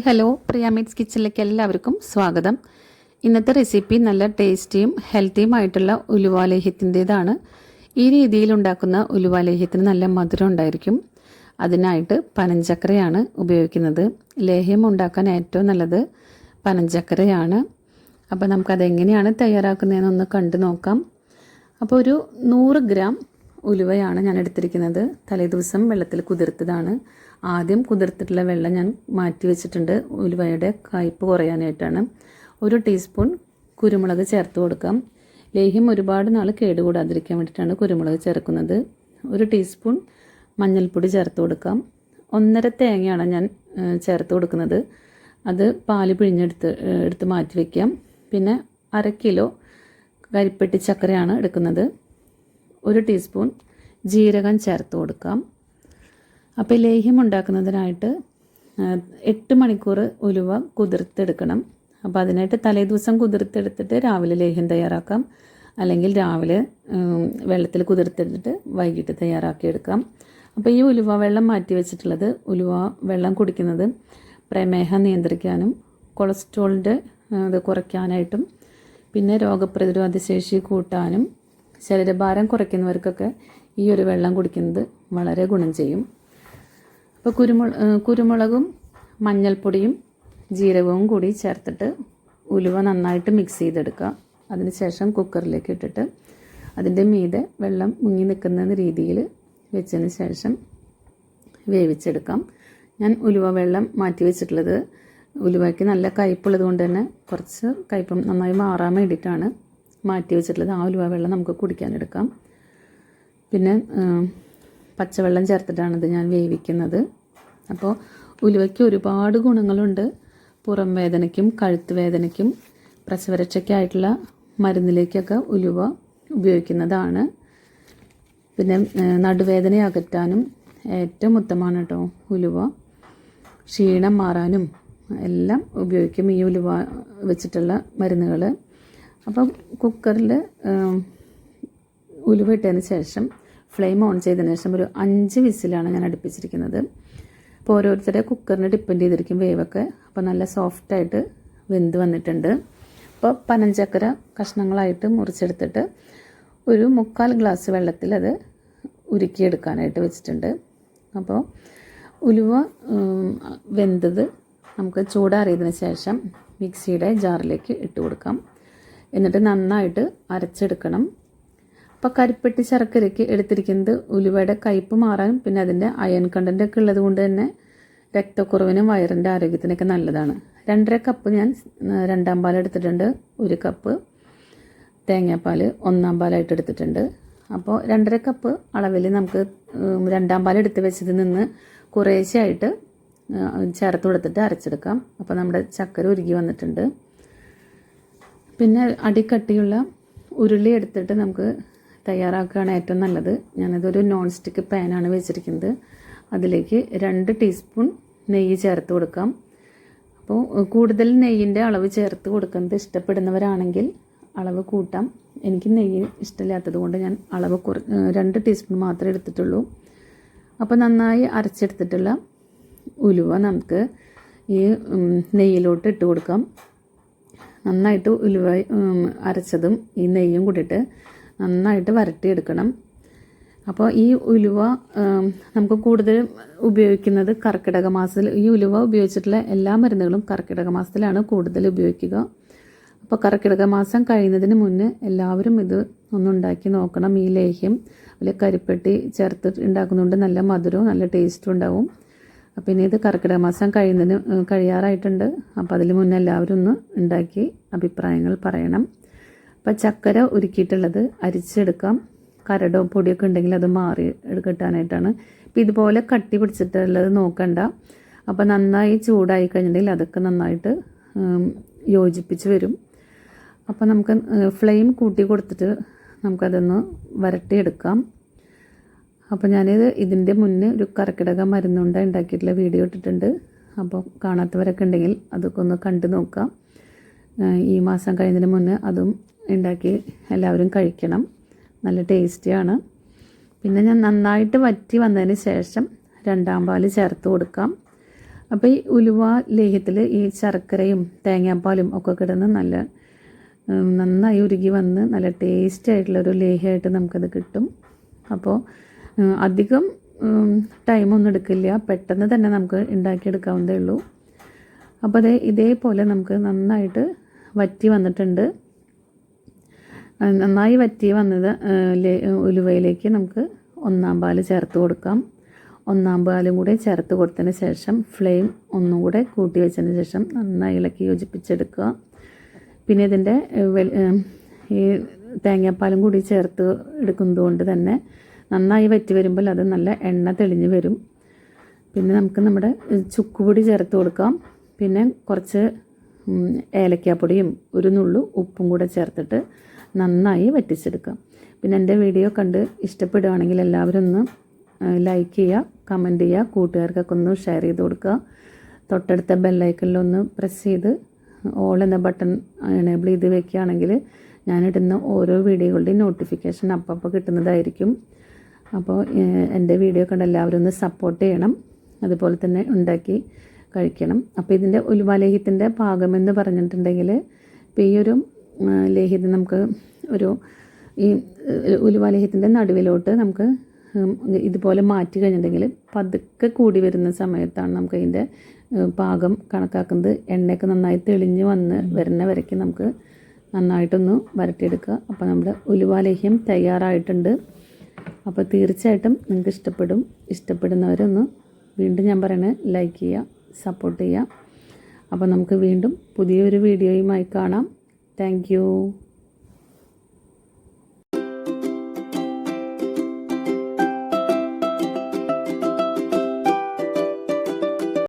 Hi hello പ്രിയ meats കിച്ചണിലേക്ക് എല്ലാവർക്കും സ്വാഗതം. ഇന്നത്തെ റെസിപ്പി നല്ല ടേസ്റ്റിയും ഹെൽത്തിയും ആയിട്ടുള്ള ഉലുവാലേഹ്യത്തിന്റെതാണ്. ഈ രീതിയിൽ ഉണ്ടാക്കുന്ന ഉലുവാലേഹ്യത്തിന് നല്ല മധുരം ഉണ്ടായിരിക്കും. അതിനായിട്ട് പനഞ്ചക്കരയാണ് ഉപയോഗിക്കുന്നത്. ലേഹ്യം ഉണ്ടാക്കാൻ ഏറ്റവും നല്ലത് പനഞ്ചക്കരയാണ്. അപ്പോൾ നമുക്കതെങ്ങനെയാണ് തയ്യാറാക്കുന്നതെന്നൊന്ന് കണ്ടു നോക്കാം. അപ്പോൾ ഒരു നൂറ് ഗ്രാം ഉലുവയാണ് ഞാൻ എടുത്തിരിക്കുന്നത്. തലേദിവസം വെള്ളത്തിൽ കുതിർത്തതാണ്. ആദ്യം കുതിർത്തിട്ടുള്ള വെള്ളം ഞാൻ മാറ്റി വെച്ചിട്ടുണ്ട്. ഉലുവയുടെ കയ്പ്പ് കുറയാനായിട്ടാണ്. ഒരു ടീസ്പൂൺ കുരുമുളക് ചേർത്ത് കൊടുക്കാം. ലേഹ്യം ഒരുപാട് നാൾ കേടുകൂടാതിരിക്കാൻ വേണ്ടിയിട്ടാണ് കുരുമുളക് ചേർക്കുന്നത്. ഒരു ടീസ്പൂൺ മഞ്ഞൾപ്പൊടി ചേർത്ത് കൊടുക്കാം. ഒന്നര തേങ്ങയാണ് ഞാൻ ചേർത്ത് കൊടുക്കുന്നത്. അത് പാൽ പിഴിഞ്ഞെടുത്ത് എടുത്ത് മാറ്റി വയ്ക്കാം പിന്നെ അര കിലോ കരിപ്പെട്ടി ചക്കരയാണ് എടുക്കുന്നത്. ഒരു ടീസ്പൂൺ ജീരകം ചേർത്ത് കൊടുക്കാം. അപ്പോൾ ലേഹ്യം ഉണ്ടാക്കുന്നതിനായിട്ട് എട്ട് മണിക്കൂർ ഉലുവ കുതിർത്തെടുക്കണം. അപ്പോൾ അതിനായിട്ട് തലേദിവസം കുതിർത്തെടുത്തിട്ട് രാവിലെ ലേഹ്യം തയ്യാറാക്കാം. അല്ലെങ്കിൽ രാവിലെ വെള്ളത്തിൽ കുതിർത്തെടുത്തിട്ട് വൈകിട്ട് തയ്യാറാക്കിയെടുക്കാം. അപ്പോൾ ഈ ഉലുവ വെള്ളം മാറ്റി വെച്ചിട്ടുള്ളത് ഉലുവ വെള്ളം കുടിക്കുന്നത് പ്രമേഹം നിയന്ത്രിക്കാനും കൊളസ്ട്രോളിന്റെ ഇത് കുറയ്ക്കാനായിട്ടും പിന്നെ രോഗപ്രതിരോധ ശേഷി കൂട്ടാനും ശരീരഭാരം കുറയ്ക്കുന്നവർക്കൊക്കെ ഈ ഒരു വെള്ളം കുടിക്കുന്നത് വളരെ ഗുണം ചെയ്യും. അപ്പോൾ കുരുമുളക് കുരുമുളകും മഞ്ഞൾപ്പൊടിയും ജീരകവും കൂടി ചേർത്തിട്ട് ഉലുവ നന്നായിട്ട് മിക്സ് ചെയ്തെടുക്കുക. അതിനുശേഷം കുക്കറിലേക്ക് ഇട്ടിട്ട് അതിന്റെ മീതെ വെള്ളം മുങ്ങി നിൽക്കുന്ന രീതിയിൽ വെച്ചതിന് ശേഷം വേവിച്ചെടുക്കാം. ഞാൻ ഉലുവ വെള്ളം മാറ്റി വെച്ചിട്ടുള്ളത് ഉലുവയ്ക്ക് നല്ല കയ്പുള്ളത് കൊണ്ട് തന്നെ കുറച്ച് കയ്പ്പം നന്നായി മാറാൻ വേണ്ടിയിട്ടാണ്. മാറ്റി വെച്ചിട്ടുള്ളത് ആ ഉലുവ വെള്ളം നമുക്ക് കുടിക്കാനെടുക്കാം പിന്നെ പച്ചവെള്ളം ചേർത്തിട്ടാണിത് ഞാൻ വേവിക്കുന്നത്. അപ്പോൾ ഉലുവയ്ക്ക് ഒരുപാട് ഗുണങ്ങളുണ്ട്. പുറം വേദനയ്ക്കും കഴുത്ത് വേദനയ്ക്കും പ്രസവരക്ഷയ്ക്കായിട്ടുള്ള മരുന്നിലേക്കൊക്കെ ഉലുവ ഉപയോഗിക്കുന്നതാണ്. പിന്നെ നടുവേദന അകറ്റാനും ഏറ്റവും ഉത്തമമാണ് കേട്ടോ ഉലുവ. ക്ഷീണം മാറാനും എല്ലാം ഉപയോഗിക്കും ഈ ഉലുവ വെച്ചിട്ടുള്ള മരുന്നുകൾ അപ്പം കുക്കറിൽ ഉലുവ ഇട്ടതിന് ശേഷം ഫ്ലെയിം ഓൺ ചെയ്തതിന് ശേഷം ഒരു അഞ്ച് വിസിലാണ് ഞാൻ അടുപ്പിച്ചിരിക്കുന്നത്. അപ്പോൾ ഓരോരുത്തരെ കുക്കറിനെ ഡിപ്പെൻഡ് ചെയ്തിരിക്കും വേവൊക്കെ. അപ്പോൾ നല്ല സോഫ്റ്റായിട്ട് വെന്ത് വന്നിട്ടുണ്ട്. അപ്പോൾ പനഞ്ചക്കര കഷ്ണങ്ങളായിട്ട് മുറിച്ചെടുത്തിട്ട് ഒരു മുക്കാൽ ഗ്ലാസ് വെള്ളത്തിൽ അത് ഉരുക്കിയെടുക്കാനായിട്ട് വെച്ചിട്ടുണ്ട്. അപ്പോൾ ഉലുവ വെന്തത് നമുക്ക് ചൂടാറിയതിന് ശേഷം മിക്സിയുടെ ജാറിലേക്ക് ഇട്ട് കൊടുക്കാം. എന്നിട്ട് നന്നായിട്ട് അരച്ചെടുക്കണം. അപ്പോൾ കരിപ്പെട്ടി ശർക്കരയ്ക്ക് എടുത്തിരിക്കുന്നത് ഉലുവയുടെ കയ്പ്പ് മാറാനും പിന്നെ അതിന്റെ അയൺ കണ്ടന്റ് ഒക്കെ ഉള്ളത് കൊണ്ട് തന്നെ രക്തക്കുറവിനും വയറിന്റെ ആരോഗ്യത്തിനൊക്കെ നല്ലതാണ്. രണ്ടര കപ്പ് ഞാൻ രണ്ടാം പാൽ എടുത്തിട്ടുണ്ട് ഒരു കപ്പ് തേങ്ങാപ്പാൽ ഒന്നാം പാലായിട്ട് എടുത്തിട്ടുണ്ട്. അപ്പോൾ രണ്ടര കപ്പ് അളവിൽ നമുക്ക് രണ്ടാം പാൽ എടുത്ത് വെച്ചതിൽ നിന്ന് കുറേശ്ശെയായിട്ട് ചേർത്ത് കൊടുത്തിട്ട് അരച്ചെടുക്കാം. അപ്പോൾ നമ്മുടെ ചക്കര ഉരുകി വന്നിട്ടുണ്ട്. പിന്നെ അടിക്കട്ടിയുള്ള ഉരുളി എടുത്തിട്ട് നമുക്ക് തയ്യാറാക്കുകയാണ് ഏറ്റവും നല്ലത്. ഞാനതൊരു നോൺ സ്റ്റിക്ക് പാനാണ് വെച്ചിരിക്കുന്നത്. അതിലേക്ക് രണ്ട് ടീസ്പൂൺ നെയ്യ് ചേർത്ത് കൊടുക്കാം. അപ്പോൾ കൂടുതൽ നെയ്യിന്റെ അളവ് ചേർത്ത് കൊടുക്കുന്നത് ഇഷ്ടപ്പെടുന്നവരാണെങ്കിൽ അളവ് കൂട്ടാം. എനിക്ക് നെയ്യ് ഇഷ്ടമില്ലാത്തത് കൊണ്ട് ഞാൻ അളവ് കുറ രണ്ട് ടീസ്പൂൺ മാത്രമേ എടുത്തിട്ടുള്ളൂ. അപ്പോൾ നന്നായി അരച്ചെടുത്തിട്ടുള്ള ഉലുവ നമുക്ക് ഈ നെയ്യിലോട്ട് ഇട്ട് കൊടുക്കാം. നന്നായിട്ട് ഉലുവ അരച്ചതും ഈ നെയ്യും കൂടിയിട്ട് നന്നായിട്ട് വരട്ടിയെടുക്കണം. അപ്പോൾ ഈ ഉലുവ നമുക്ക് കൂടുതൽ ഉപയോഗിക്കുന്നത് കർക്കിടക മാസത്തിൽ ഈ ഉലുവ ഉപയോഗിച്ചിട്ടുള്ള എല്ലാ മരുന്നുകളും കർക്കിടക മാസത്തിലാണ് കൂടുതൽ ഉപയോഗിക്കുക. അപ്പോൾ കർക്കിടക മാസം കഴിയുന്നതിന് മുന്നേ എല്ലാവരും ഇത് ഒന്നുണ്ടാക്കി നോക്കണം. ഈ ലേഹ്യം അതിൽ കരിപ്പെട്ടി ചേർത്ത് ഉണ്ടാക്കുന്നതുകൊണ്ട് നല്ല മധുരവും നല്ല ടേസ്റ്റും ഉണ്ടാവും. അപ്പോൾ ഇനി ഇത് കർക്കിടക മാസം കഴിയുന്നതിന് കഴിയാറായിട്ടുണ്ട്. അപ്പോൾ അതിൽ മുന്നേ എല്ലാവരും ഒന്ന് ഉണ്ടാക്കി അഭിപ്രായങ്ങൾ പറയണം. അപ്പോൾ ചക്കര ഉരുക്കിയിട്ടുള്ളത് അരിച്ചെടുക്കാം. കരടോ പൊടിയൊക്കെ ഉണ്ടെങ്കിൽ അത് മാറി കിട്ടാനായിട്ടാണ് ഇപ്പോൾ ഇതുപോലെ കട്ടി പിടിച്ചിട്ടുള്ളത് നോക്കണ്ട. അപ്പോൾ നന്നായി ചൂടായി കഴിഞ്ഞിട്ടുണ്ടെങ്കിൽ അതൊക്കെ നന്നായിട്ട് യോജിപ്പിച്ച് വരും. അപ്പോൾ നമുക്ക് ഫ്ലെയിം കൂട്ടി കൊടുത്തിട്ട് നമുക്കതൊന്ന് വരട്ടിയെടുക്കാം. അപ്പോൾ ഞാനിത് ഇതിന്റെ മുന്നേ ഒരു കർക്കിടക മരുന്നുണ്ട ഉണ്ടാക്കിയിട്ടുള്ള വീഡിയോ ഇട്ടിട്ടുണ്ട്. അപ്പോൾ കാണാത്തവരൊക്കെ ഉണ്ടെങ്കിൽ അതൊക്കെ ഒന്ന് കണ്ടു നോക്കാം. ഈ മാസം കഴിഞ്ഞതിന് മുന്നേ അതും ഉണ്ടാക്കി എല്ലാവരും കഴിക്കണം. നല്ല ടേസ്റ്റിയാണ് പിന്നെ ഞാൻ നന്നായിട്ട് വറ്റി വന്നതിന് ശേഷം രണ്ടാം പാൽ ചേർത്ത് കൊടുക്കാം. അപ്പോൾ ഈ ഉലുവ ലേഹ്യത്തിൽ ഈ ശർക്കരയും തേങ്ങാപ്പാലും ഒക്കെ കിടന്ന് നല്ല നന്നായി ഉരുകി വന്ന് നല്ല ടേസ്റ്റ് ആയിട്ടുള്ളൊരു ലേഹ്യമായിട്ട് നമുക്കത് കിട്ടും. അപ്പോൾ അധികം ടൈമൊന്നും എടുക്കില്ല. പെട്ടെന്ന് തന്നെ നമുക്ക് ഉണ്ടാക്കിയെടുക്കാവുന്നതേ ഉള്ളൂ. അപ്പോൾ അതേ ഇതേപോലെ നമുക്ക് നന്നായിട്ട് വറ്റി വന്നിട്ടുണ്ട്. നന്നായി വറ്റി വന്നത് ഉലുവയിലേക്ക് നമുക്ക് ഒന്നാം പാൽ ചേർത്ത് കൊടുക്കാം. ഒന്നാം പാലും കൂടെ ചേർത്ത് കൊടുത്തതിന് ശേഷം ഫ്ലെയിം ഒന്നും കൂടെ കൂട്ടി വെച്ചതിന് ശേഷം നന്നായി ഇളക്കി യോജിപ്പിച്ചെടുക്കുക. പിന്നെ ഇതിന്റെ ഈ തേങ്ങാപ്പാലും കൂടി ചേർത്ത് എടുക്കുന്നതുകൊണ്ട് തന്നെ നന്നായി വറ്റി വരുമ്പോൾ അത് നല്ല എണ്ണ തെളിഞ്ഞ് വരും. പിന്നെ നമുക്ക് നമ്മുടെ ചുക്കുപൊടി ചേർത്ത് കൊടുക്കാം. പിന്നെ കുറച്ച് ഏലക്കാപ്പൊടിയും ഒരു നുള്ളു ഉപ്പും കൂടെ ചേർത്തിട്ട് നന്നായി വറ്റിച്ചെടുക്കാം. പിന്നെ എന്റെ വീഡിയോ കണ്ട് ഇഷ്ടപ്പെടുകയാണെങ്കിൽ എല്ലാവരും ഒന്ന് ലൈക്ക് ചെയ്യുക കമന്റ് ചെയ്യുക കൂട്ടുകാർക്കൊക്കെ ഒന്ന് ഷെയർ ചെയ്ത് കൊടുക്കുക. തൊട്ടടുത്ത ബെല്ലൈക്കനിലൊന്ന് പ്രസ് ചെയ്ത് ഓൾ എന്ന ബട്ടൺ എനേബിൾ ചെയ്ത് വെക്കുകയാണെങ്കിൽ ഞാനിടുന്ന ഓരോ വീഡിയോകളുടെയും നോട്ടിഫിക്കേഷൻ അപ്പോൾ കിട്ടുന്നതായിരിക്കും. അപ്പോൾ എന്റെ വീഡിയോ കണ്ട് എല്ലാവരും ഒന്ന് സപ്പോർട്ട് ചെയ്യണം. അതുപോലെ തന്നെ ഉണ്ടാക്കി കഴിക്കണം. അപ്പോൾ ഇതിന്റെ ഉലുവാലേഹ്യത്തിന്റെ പാകമെന്ന് പറഞ്ഞിട്ടുണ്ടെങ്കിൽ ഇപ്പോൾ ഈ ഒരു ലേഹ്യത്തിന് നമുക്ക് ഒരു ഈ ഉലുവാലേഹ്യത്തിന്റെ നടുവിലോട്ട് നമുക്ക് ഇതുപോലെ മാറ്റി കഴിഞ്ഞിട്ടുണ്ടെങ്കിൽ പതുക്കെ കൂടി വരുന്ന സമയത്താണ് നമുക്ക് അതിന്റെ ഏഹ്, പാകം കണക്കാക്കുന്നത്. എണ്ണയൊക്കെ നന്നായി തെളിഞ്ഞ് വന്ന് വരുന്ന വരയ്ക്ക് നമുക്ക് നന്നായിട്ടൊന്ന് വരട്ടിയെടുക്കുക. അപ്പോൾ നമ്മുടെ ഉലുവാലേഹ്യം തയ്യാറായിട്ടുണ്ട്. അപ്പോൾ തീർച്ചയായിട്ടും നിങ്ങൾക്ക് ഇഷ്ടപ്പെടും. ഇഷ്ടപ്പെടുന്നവരൊന്ന് വീണ്ടും ഞാൻ പറയണേ ലൈക്ക് ചെയ്യുക സപ്പോർട്ട് ചെയ്യുക. അപ്പോൾ നമുക്ക് വീണ്ടും പുതിയൊരു വീഡിയോയുമായി കാണാം. താങ്ക്